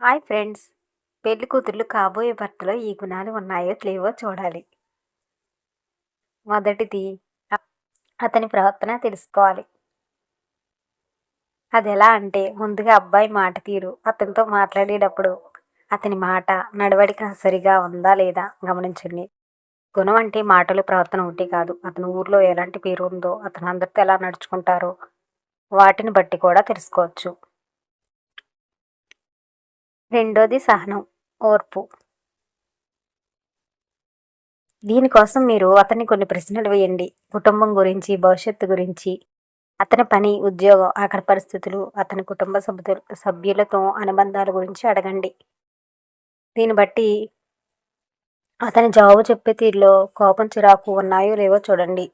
Hi friends. పెళ్ళి కూతుర్లు కాబోయే భర్తలో ఈ గుణాలు ఉన్నాయో లేవో చూడాలి. మొదటిది అతని ప్రవర్తన తెలుసుకోవాలి. అది ఎలా అంటే ముందుగా అబ్బాయి మాట తీరు. అతనితో మాట్లాడేటప్పుడు అతని మాట నడవడిక సరిగా ఉందా లేదా గమనించండి. గుణం అంటే మాటలు ప్రవర్తన ఒకటి కాదు. అతని ఊర్లో ఎలాంటి పేరు ఉందో అతను అందరితో ఎలా నడుచుకుంటారో వాటిని బట్టి కూడా తెలుసుకోవచ్చు. రెండోది సహనం ఓర్పు. దీనికోసం మీరు అతన్ని కొన్ని ప్రశ్నలు వేయండి. కుటుంబం గురించి భవిష్యత్తు గురించి. అతని పని ఉద్యోగం అక్కడ పరిస్థితులు అతని కుటుంబ సభ్యులు సభ్యులతో అనుబంధాల గురించి అడగండి. దీన్ని బట్టి అతని జవాబు చెప్పే తీరులో కోపం చిరాకు ఉన్నాయో లేవో చూడండి.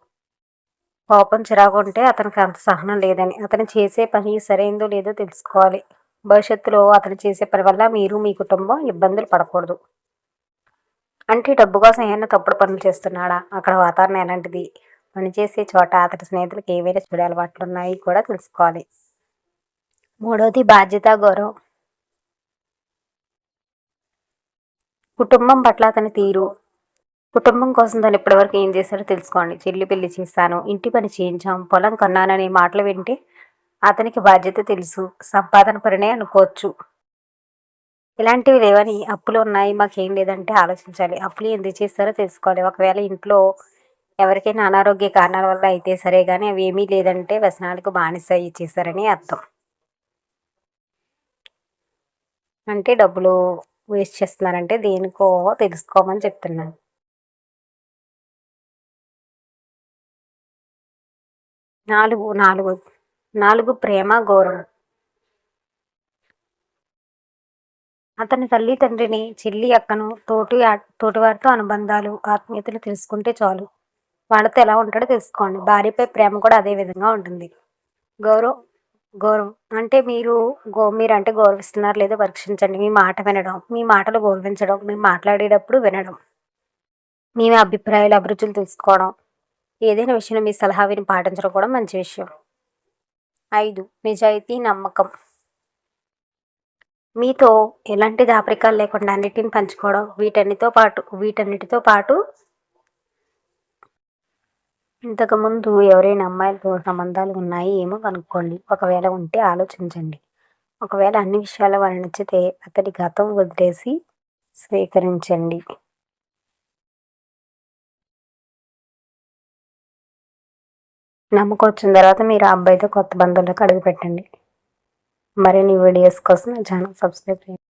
కోపం చిరాకు ఉంటే అతనికి అంత సహనం లేదని అతను చేసే పని సరైందో లేదో తెలుసుకోవాలి. భవిష్యత్తులో అతను చేసే పని వల్ల మీరు మీ కుటుంబం ఇబ్బందులు పడకూడదు. అంటే డబ్బు కోసం ఏమైనా తప్పుడు పనులు చేస్తున్నాడా? అక్కడ వాతావరణం ఎలాంటిది? పనిచేసే చోట అతని స్నేహితులకు ఏవైనా చూడే అలవాట్లు ఉన్నాయి కూడా తెలుసుకోవాలి. మూడవది బాధ్యత గౌరవం. కుటుంబం పట్ల అతని తీరు. కుటుంబం కోసం తను ఇప్పటివరకు ఏం చేశాడో తెలుసుకోండి. చెల్లి పెళ్ళి చేస్తాను ఇంటి పని చేయించాం పొలం కొన్నాననే మాటలు వింటే అతనికి బాధ్యత తెలుసు. సంపాదన పరినే అనుకోవచ్చు. ఇలాంటివి లేవని అప్పులు ఉన్నాయి. మాకేం లేదంటే ఆలోచించాలి. అప్పులు ఎందుకు చేస్తారో తెలుసుకోవాలి. ఒకవేళ ఇంట్లో ఎవరికైనా అనారోగ్య కారణాల వల్ల అయితే సరే కానీ అవి ఏమీ లేదంటే వ్యసనాలకు బానిస చేశారని అర్థం. అంటే డబ్బులు వేస్ట్ చేస్తున్నారంటే దేనికో తెలుసుకోమని చెప్తున్నాను. నాలుగు నాలుగు నాలుగు ప్రేమ గౌరవం. అతని తల్లి తండ్రిని చెల్లి అక్కను తోటి తోటివారితో అనుబంధాలు ఆత్మీయతలు తెలుసుకుంటే చాలు. వాళ్ళతో ఎలా ఉంటాడో తెలుసుకోండి. భార్యపై ప్రేమ కూడా అదే విధంగా ఉంటుంది. గౌరవం గౌరవం. అంటే మీరు గో మీరు అంటే గౌరవిస్తున్నారు లేదో పరీక్షించండి. మీ మాట వినడం మీ మాటలు గౌరవించడం మేము మాట్లాడేటప్పుడు వినడం మీ అభిప్రాయాలు అభిరుచులు తెలుసుకోవడం ఏదైనా విషయంలో మీ సలహా విని పాటించడం కూడా మంచి విషయం. ఐదు. నిజాయితీ నమ్మకం. మీతో ఎలాంటి దాపరికాలు లేకుండా అన్నిటిని పంచుకోవడం వీటన్నిటితో పాటు వీటన్నిటితో పాటు ఇంతకుముందు ఎవరైనా అమ్మాయిలతో సంబంధాలు ఉన్నాయి ఏమో కనుక్కోండి. ఒకవేళ ఉంటే ఆలోచించండి. ఒకవేళ అన్ని విషయాలు వారు నచ్చితే అతడి గతం వదిలేసి స్వీకరించండి. నమ్మకం వచ్చిన తర్వాత మీరు ఆ అబ్బాయితో కొత్త బంధువులకు అడుగు పెట్టండి మరిన్ని వీడియోస్ కోసం ఛానల్ సబ్స్క్రైబ్ చేయండి.